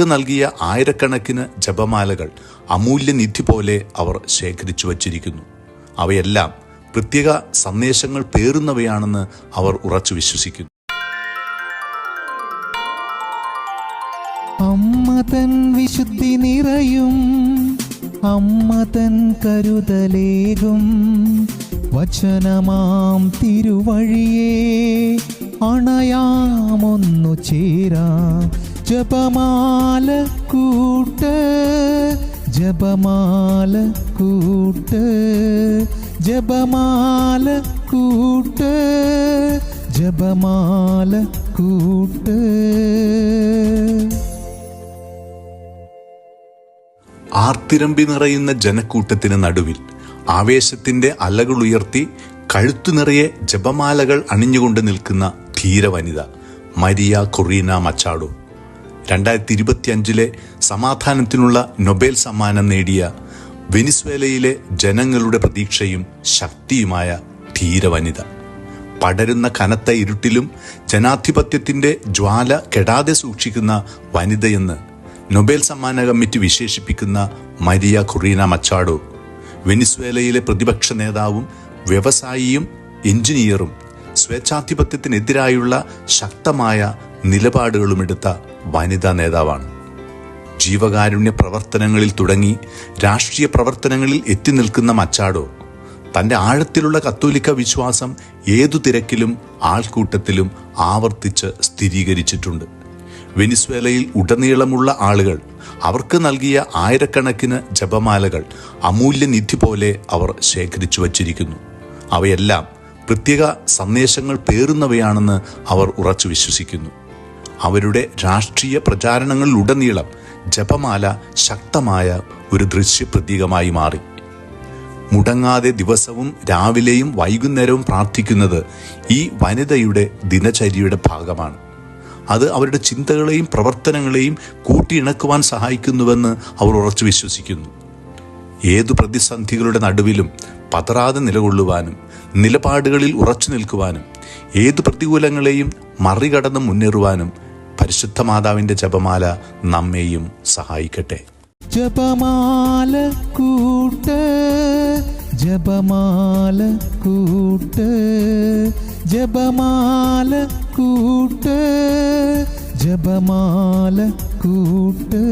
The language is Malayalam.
അവർക്ക് നൽകിയ ആയിരക്കണക്കിന് ജപമാലകൾ അമൂല്യനിധി പോലെ അവർ ശേഖരിച്ചു വച്ചിരിക്കുന്നു. അവയെല്ലാം പ്രത്യേക സന്ദേശങ്ങൾ പേറുന്നവയാണെന്ന് അവർ ഉറച്ചു വിശ്വസിക്കുന്നു. അമ്മ തൻ വിശുദ്ധി നിറയും അമ്മതൻ കരുതലേകും. വചനമാം തിരുവഴിയേ അണയാമൊന്നു ചേരാ. ജപമാല കൂട്ട് ജപമാല കൂട്ട് ജപമാല കൂട്ട് ജപമാല കൂട്ട്. ആർത്തിരമ്പി നിറയുന്ന ജനക്കൂട്ടത്തിന് നടുവിൽ ആവേശത്തിന്റെ അലകളുയർത്തി കഴുത്തു നിറയെ ജപമാലകൾ അണിഞ്ഞുകൊണ്ട് നിൽക്കുന്ന ധീരവനിത മരിയ കൊറീന മച്ചാഡോ രണ്ടായിരത്തി ഇരുപത്തിയഞ്ചിലെ സമാധാനത്തിനുള്ള നൊബേൽ സമ്മാനം നേടിയ വെനിസ്വേലയിലെ ജനങ്ങളുടെ പ്രതീക്ഷയും ശക്തിയുമായ ധീരവനിത. പടരുന്ന കനത്ത ഇരുട്ടിലും ജനാധിപത്യത്തിന്റെ ജ്വാല കെടാതെ സൂക്ഷിക്കുന്ന വനിതയെന്ന് നൊബേൽ സമ്മാന കമ്മിറ്റി വിശേഷിപ്പിക്കുന്ന മരിയ ഖുറീന മച്ചാഡോ വെനിസ്വേലയിലെ പ്രതിപക്ഷ നേതാവും വ്യവസായിയും എഞ്ചിനീയറും സ്വേച്ഛാധിപത്യത്തിനെതിരായുള്ള ശക്തമായ നിലപാടുകളുമെടുത്ത വനിതാ നേതാവാണ്. ജീവകാരുണ്യ പ്രവർത്തനങ്ങളിൽ തുടങ്ങി രാഷ്ട്രീയ പ്രവർത്തനങ്ങളിൽ എത്തി നിൽക്കുന്ന മച്ചാടോ തന്റെ ആഴത്തിലുള്ള കത്തോലിക്ക വിശ്വാസം ഏതു തിരക്കിലും ആൾക്കൂട്ടത്തിലും ആവർത്തിച്ച് സ്ഥിരീകരിച്ചിട്ടുണ്ട്. വെനിസ്വേലയിൽ ഉടനീളമുള്ള ആളുകൾ അവർക്ക് നൽകിയ ആയിരക്കണക്കിന് ജപമാലകൾ അമൂല്യനിധി പോലെ അവർ ശേഖരിച്ചു വച്ചിരിക്കുന്നു. അവയെല്ലാം പ്രത്യേക സന്ദേശങ്ങൾ പേറുന്നവയാണെന്ന് അവർ ഉറച്ചു വിശ്വസിക്കുന്നു. അവരുടെ രാഷ്ട്രീയ പ്രചാരണങ്ങളിലുടനീളം ജപമാല ശക്തമായ ഒരു ദൃശ്യപ്രതീകമായി മാറി. മുടങ്ങാതെ ദിവസവും രാവിലെയും വൈകുന്നേരവും പ്രാർത്ഥിക്കുന്നത് ഈ വനിതയുടെ ദിനചര്യയുടെ ഭാഗമാണ്. അത് അവരുടെ ചിന്തകളെയും പ്രവർത്തനങ്ങളെയും കൂട്ടിയിണക്കുവാൻ സഹായിക്കുന്നുവെന്ന് അവർ ഉറച്ചു വിശ്വസിക്കുന്നു. ഏതു പ്രതിസന്ധികളുടെ നടുവിലും പതറാതെ നിലകൊള്ളുവാനും നിലപാടുകളിൽ ഉറച്ചു നിൽക്കുവാനും ഏതു പ്രതികൂലങ്ങളെയും മറികടന്ന് മുന്നേറുവാനും പരിശുദ്ധ മാതാവിന്റെ ജപമാല നമ്മെയും സഹായിക്കട്ടെ. ജപമാല കൂട്ട് ജപമാല കൂട്ട് ജപമാല കൂട്ട് ജപമാല കൂട്ട്.